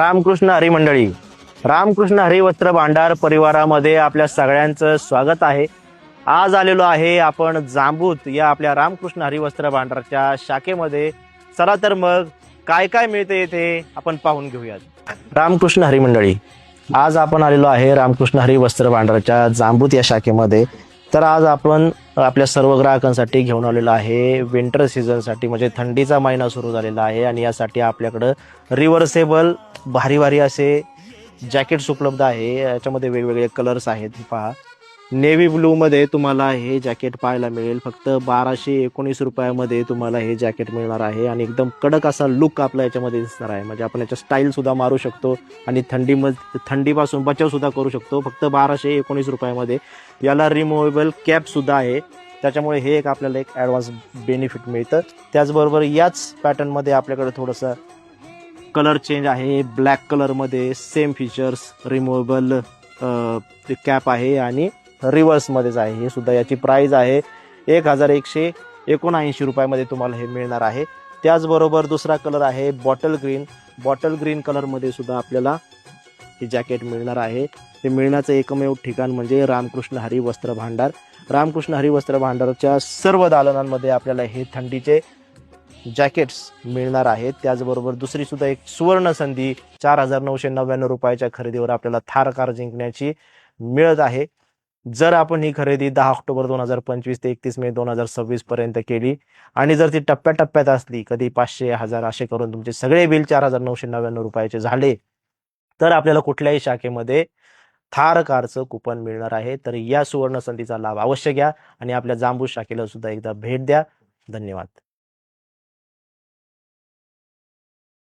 रामकृष्ण हरी मंडळी रामकृष्ण हरी वस्त्र भांडार परिवारामध्ये आपल्या सगळ्यांचं स्वागत आहे. आज आलेलो आहे आपण जांबूत या आपल्या रामकृष्ण हरी वस्त्र भांडारच्या शाखेमध्ये. चला तर मग काय काय मिळते येथे आपण पाहून घेऊयात रामकृष्ण हरी मंडळी आज आपण आलेलो आहे रामकृष्ण हरी वस्त्र भांडारच्या जांबूत या शाखेमध्ये. तर आज आपण आपल्या सर्व ग्राहकांसाठी घेऊन आलेलो आहे. विंटर सीझनसाठी म्हणजे थंडीचा महिना सुरू झालेला आहे आणि यासाठी आपल्याकडं रिव्हर्सेबल भारी भारी असे जॅकेट्स उपलब्ध आहे. याच्यामध्ये वेगवेगळे कलर्स आहेत. पहा. नेव्ही ब्लूमध्ये तुम्हाला हे जॅकेट पाहायला मिळेल. फक्त बाराशे एकोणीस रुपयामध्ये तुम्हाला हे जॅकेट मिळणार आहे. आणि एकदम कडक असा लुक आपला याच्यामध्ये दिसणार आहे. म्हणजे आपण याच्या स्टाईलसुद्धा मारू शकतो आणि थंडीमध्ये थंडीपासून बचावसुद्धा करू शकतो. फक्त बाराशे एकोणीस रुपयामध्ये. याला रिमुवेबल कॅपसुद्धा आहे. त्याच्यामुळे हे एक आपल्याला एक ॲडव्हान्स बेनिफिट मिळतं. त्याचबरोबर याच पॅटर्नमध्ये आपल्याकडे थोडंसं कलर चेंज आहे. ब्लॅक कलरमध्ये सेम फीचर्स रिमुवेबल कॅप आहे. आणि रिव्हर्समध्येच आहे. हे सुद्धा याची प्राईज आहे. एक हजार एकशे एकोणऐंशी रुपयामध्ये तुम्हाला हे मिळणार आहे. त्याचबरोबर दुसरा कलर आहे बॉटल ग्रीन बॉटल ग्रीन कलरमध्ये सुद्धा आपल्याला हे जॅकेट मिळणार आहे. हे मिळण्याचं एकमेव ठिकाण म्हणजे रामकृष्ण हरी वस्त्र भांडार. रामकृष्ण हरी वस्त्र भांडारच्या सर्व दालनांमध्ये आपल्याला हे थंडीचे जॅकेट्स मिळणार आहेत. त्याचबरोबर दुसरी सुद्धा एक सुवर्ण संधी चार हजार नऊशे नव्याण्णव रुपयाच्या खरेदीवर आपल्याला थार कार जिंकण्याची मिळत आहे. जर आपण ही खरेदी दहा ऑक्टोबर दोन हजार पंचवीस ते एकतीस मे दोन हजार सव्वीस पर्यंत केली आणि जर ती टप्प्याटप्प्यात असली कधी पाचशे हजार असे करून तुमचे सगळे बिल चार हजार नऊशे नव्याण्णव रुपयाचे झाले तर आपल्याला कुठल्याही शाखेमध्ये थार कारचं कुपन मिळणार आहे. तर या सुवर्ण संधीचा लाभ अवश्य घ्या आणि आपल्या जांबू शाखेला सुद्धा एकदा भेट द्या. धन्यवाद.